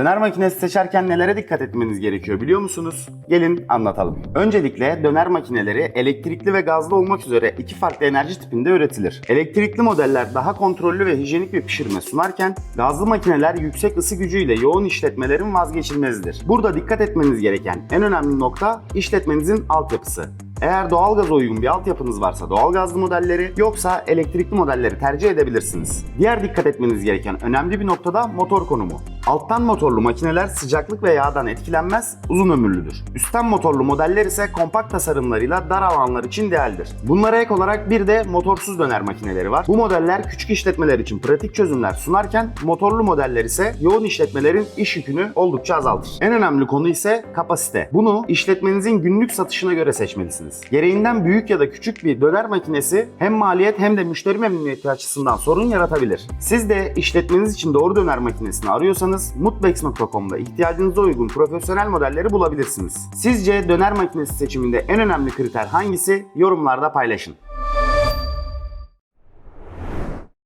Döner makinesi seçerken nelere dikkat etmeniz gerekiyor biliyor musunuz? Gelin anlatalım. Öncelikle döner makineleri elektrikli ve gazlı olmak üzere iki farklı enerji tipinde üretilir. Elektrikli modeller daha kontrollü ve hijyenik bir pişirme sunarken gazlı makineler yüksek ısı gücüyle yoğun işletmelerin vazgeçilmezidir. Burada dikkat etmeniz gereken en önemli nokta işletmenizin altyapısı. Eğer doğalgaza uygun bir altyapınız varsa doğalgazlı modelleri yoksa elektrikli modelleri tercih edebilirsiniz. Diğer dikkat etmeniz gereken önemli bir noktada motor konumu. Alttan motorlu makineler sıcaklık ve yağdan etkilenmez, uzun ömürlüdür. Üstten motorlu modeller ise kompakt tasarımlarıyla dar alanlar için idealdir. Bunlara ek olarak bir de motorsuz döner makineleri var. Bu modeller küçük işletmeler için pratik çözümler sunarken motorlu modeller ise yoğun işletmelerin iş yükünü oldukça azaltır. En önemli konu ise kapasite. Bunu işletmenizin günlük satışına göre seçmelisiniz. Gereğinden büyük ya da küçük bir döner makinesi hem maliyet hem de müşteri memnuniyeti açısından sorun yaratabilir. Siz de işletmeniz için doğru döner makinesini arıyorsanız mutbex.com'da ihtiyacınıza uygun profesyonel modelleri bulabilirsiniz. Sizce döner makinesi seçiminde en önemli kriter hangisi? Yorumlarda paylaşın.